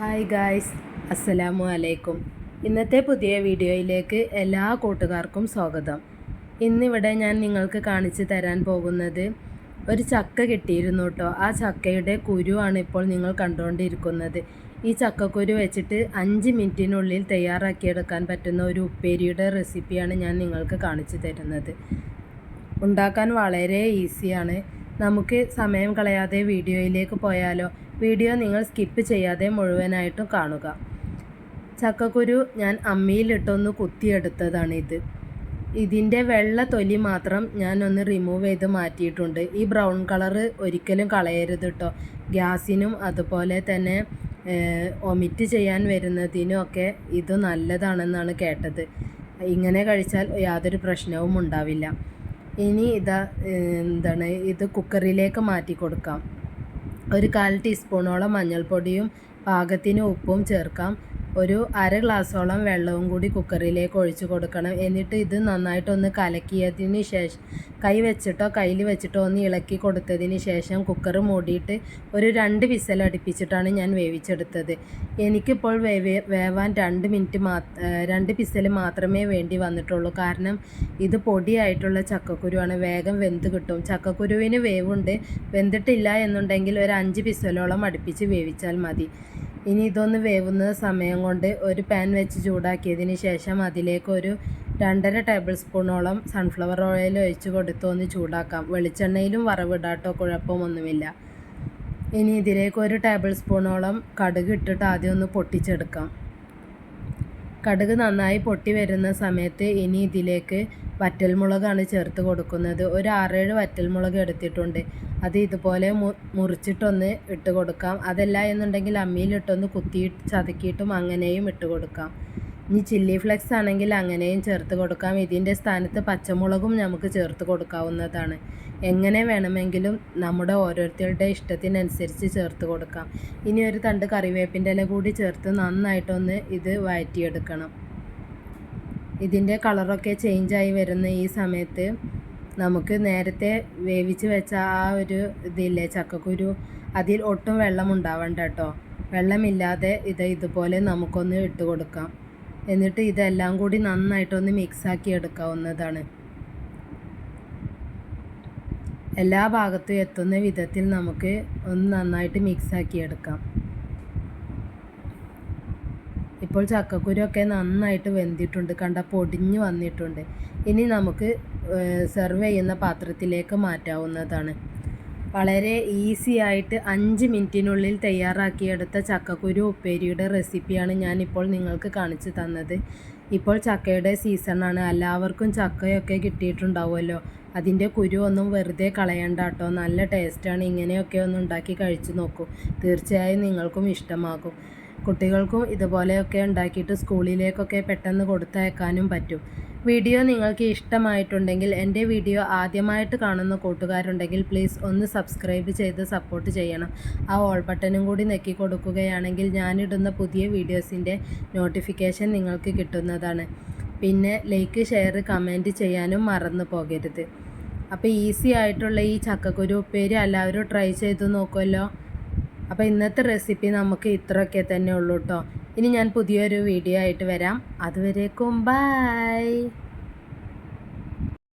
Hi guys അസ്സലാമു അലൈക്കും ഇന്നത്തെ പുതിയ വീഡിയോയിലേക്ക് എല്ലാ കൂട്ടുകാർക്കും സ്വാഗതം. ഇന്നിവിടെ ഞാൻ നിങ്ങൾക്ക് കാണിച്ചു തരാൻ പോകുന്നത് ഒരു ചക്ക കിട്ടിയിരുന്നു കേട്ടോ ആ ചക്കയുടെ കുരുവാണ് ഇപ്പോൾ നിങ്ങൾ കണ്ടുകൊണ്ടിരിക്കുന്നത്. ഈ ചക്കക്കുരു വെച്ചിട്ട് അഞ്ച് മിനിറ്റിനുള്ളിൽ തയ്യാറാക്കിയെടുക്കാൻ പറ്റുന്ന ഒരു ഉപ്പേരിയുടെ റെസിപ്പിയാണ് ഞാൻ നിങ്ങൾക്ക് കാണിച്ചു തരുന്നത്. ഉണ്ടാക്കാൻ വളരെ ഈസിയാണ്. നമുക്ക് സമയം കളയാതെ വീഡിയോയിലേക്ക് പോയാലോ? വീഡിയോ നിങ്ങൾ സ്കിപ്പ് ചെയ്യാതെ മുഴുവനായിട്ടും കാണുക. ചക്കക്കുരു ഞാൻ അമ്മിയിലിട്ടൊന്ന് ഇത്. ഇതിന്റെ വെള്ള തൊലി മാത്രം ഞാൻ ഒന്ന് റിമൂവ് ചെയ്ത് മാറ്റിയിട്ടുണ്ട്. ഈ ബ്രൗൺ കളറ് ഒരിക്കലും കളയരുത് കേട്ടോ ഗ്യാസിനും അതുപോലെ തന്നെ ഒമിറ്റ് ചെയ്യാൻ വരുന്നതിനും ഒക്കെ ഇത് നല്ലതാണെന്നാണ് കേട്ടത്. ഇങ്ങനെ കഴിച്ചാൽ യാതൊരു പ്രശ്നവും ഉണ്ടാവില്ല. ഇനി ഇതാ എന്താണ് ഇത് കുക്കറിലേക്ക് മാറ്റി കൊടുക്കാം ഒരു കാൽ ടീസ്പൂണോളം മഞ്ഞൾപ്പൊടിയും പാകത്തിന് ഉപ്പും ചേർക്കാം. ഒരു അര ഗ്ലാസ്സോളം വെള്ളവും കൂടി കുക്കറിലേക്ക് ഒഴിച്ചു കൊടുക്കണം. എന്നിട്ട് ഇത് നന്നായിട്ടൊന്ന് കലക്കിയതിന് ശേഷം കൈ വെച്ചിട്ടോ കയ്യിൽ വെച്ചിട്ടോ ഒന്ന് ഇളക്കി കൊടുത്തതിന് ശേഷം കുക്കർ മൂടിയിട്ട് ഒരു രണ്ട് വിസൽ അടുപ്പിച്ചിട്ടാണ് ഞാൻ വേവിച്ചെടുത്തത്. എനിക്കിപ്പോൾ വേവ വേവാൻ രണ്ട് മിനിറ്റ് മാ രണ്ട് വിസൽ മാത്രമേ വേണ്ടി വന്നിട്ടുള്ളൂ. കാരണം ഇത് പൊടിയായിട്ടുള്ള ചക്കക്കുരുവാണ്. വേഗം വെന്ത് കിട്ടും. ചക്കക്കുരുവിന് വേവുണ്ട്. വെന്തിട്ടില്ല എന്നുണ്ടെങ്കിൽ ഒരു അഞ്ച് പിസലോളം അടുപ്പിച്ച് വേവിച്ചാൽ മതി. ഇനി ഇതൊന്ന് വേവുന്ന സമയം കൊണ്ട് ഒരു പാൻ വെച്ച് ചൂടാക്കിയതിന് ശേഷം അതിലേക്ക് ഒരു രണ്ടര ടേബിൾ സ്പൂണോളം സൺഫ്ലവർ ഓയിൽ ഒഴിച്ച് കൊടുത്ത് ഒന്ന് ചൂടാക്കാം. വെളിച്ചെണ്ണയിലും വറവിടാട്ടോ കുഴപ്പമൊന്നുമില്ല ഇനി ഇതിലേക്ക് ഒരു ടേബിൾ സ്പൂണോളം കടുക് ഇട്ടിട്ട് ആദ്യം ഒന്ന് പൊട്ടിച്ചെടുക്കാം. കടുക് നന്നായി പൊട്ടി വരുന്ന സമയത്ത് ഇനി ഇതിലേക്ക് വറ്റൽമുളകാണ് ചേർത്ത് കൊടുക്കുന്നത്. ഒരു ആറേഴ് വറ്റൽമുളക് എടുത്തിട്ടുണ്ട്. അത് ഇതുപോലെ മുറിച്ചിട്ടൊന്ന് ഇട്ട് കൊടുക്കാം. അതല്ല എന്നുണ്ടെങ്കിൽ അമ്മിയിലിട്ടൊന്ന് കുത്തി ചതക്കിയിട്ടും അങ്ങനെയും ഇട്ട് കൊടുക്കാം. ഇനി ചില്ലി ഫ്ലെക്സ് ആണെങ്കിൽ അങ്ങനെയും ചേർത്ത് കൊടുക്കാം. ഇതിന്റെ സ്ഥാനത്ത് പച്ചമുളകും നമുക്ക് ചേർത്ത് കൊടുക്കാവുന്നതാണ്. എങ്ങനെ വേണമെങ്കിലും നമ്മുടെ ഓരോരുത്തരുടെ ഇഷ്ടത്തിനനുസരിച്ച് ചേർത്ത് കൊടുക്കാം. ഇനി ഒരു തണ്ട് കറിവേപ്പിന്റെ ഇല കൂടി ചേർത്ത് നന്നായിട്ടൊന്ന് ഇത് വഴറ്റിയെടുക്കണം ഇതിന്റെ കളറൊക്കെ ചേഞ്ചായി വരുന്ന ഈ സമയത്ത് നമുക്ക് നേരത്തെ വേവിച്ച് വെച്ച ആ ഒരു ഇതില്ലേ ചക്കക്കുരു അതിൽ ഒട്ടും വെള്ളം ഉണ്ടാവണ്ട കേട്ടോ. വെള്ളമില്ലാതെ ഇത് ഇതുപോലെ നമുക്കൊന്ന് ഇട്ട് കൊടുക്കാം. എന്നിട്ട് ഇതെല്ലാം കൂടി നന്നായിട്ടൊന്ന് മിക്സാക്കി എടുക്കാവുന്നതാണ്. എല്ലാ ഭാഗത്തും എത്തുന്ന വിധത്തിൽ നമുക്ക് ഒന്ന് നന്നായിട്ട് മിക്സാക്കി എടുക്കാം. ഇപ്പോൾ ചക്കക്കുരുവൊക്കെ നന്നായിട്ട് വെന്തിട്ടുണ്ട്. കണ്ട പൊടിഞ്ഞ് വന്നിട്ടുണ്ട്. ഇനി നമുക്ക് സെർവ് ചെയ്യുന്ന പാത്രത്തിലേക്ക് മാറ്റാവുന്നതാണ്. വളരെ ഈസി ആയിട്ട് അഞ്ച് മിനിറ്റിനുള്ളിൽ തയ്യാറാക്കിയെടുത്ത ചക്കക്കുരു ഉപ്പേരിയുടെ റെസിപ്പിയാണ് ഞാനിപ്പോൾ നിങ്ങൾക്ക് കാണിച്ചു തന്നത്. ഇപ്പോൾ ചക്കയുടെ സീസണാണ് എല്ലാവർക്കും ചക്കയൊക്കെ കിട്ടിയിട്ടുണ്ടാവുമല്ലോ. അതിന്റെ കുരു ഒന്നും വെറുതെ കളയണ്ട കേട്ടോ. നല്ല ടേസ്റ്റാണ് ഇങ്ങനെയൊക്കെ ഒന്ന് ഉണ്ടാക്കി കഴിച്ചു നോക്കൂ. തീർച്ചയായും നിങ്ങൾക്കും ഇഷ്ടമാകും. കുട്ടികൾക്കും ഇതുപോലെയൊക്കെ ഉണ്ടാക്കിയിട്ട് സ്കൂളിലേക്കൊക്കെ പെട്ടെന്ന് കൊടുത്തയക്കാനും പറ്റും. വീഡിയോ നിങ്ങൾക്ക് ഇഷ്ടമായിട്ടുണ്ടെങ്കിൽ എന്റെ വീഡിയോ ആദ്യമായിട്ട് കാണുന്ന കൂട്ടുകാരുണ്ടെങ്കിൽ പ്ലീസ് ഒന്ന് സബ്സ്ക്രൈബ് ചെയ്ത് സപ്പോർട്ട് ചെയ്യണം. ആ ഓൾ ബട്ടനും കൂടി നെക്കി കൊടുക്കുകയാണെങ്കിൽ ഞാനിടുന്ന പുതിയ വീഡിയോസിന്റെ നോട്ടിഫിക്കേഷൻ നിങ്ങൾക്ക് കിട്ടുന്നതാണ്. പിന്നെ ലൈക്ക് ഷെയർ കമന്റ് ചെയ്യാനും മറന്നു പോകരുത്. അപ്പോൾ ഈസി ആയിട്ടുള്ള ഈ ചക്കക്കുരു ഉപ്പേരി എല്ലാവരും ട്രൈ ചെയ്ത് നോക്കുമല്ലോ. അപ്പോൾ ഇന്നത്തെ റെസിപ്പി നമുക്ക് ഇത്രയൊക്കെ തന്നെ ഉള്ളൂ കേട്ടോ ഇനി ഞാൻ പുതിയൊരു വീഡിയോ ആയിട്ട് വരാം. അതുവരേക്കും ബായ്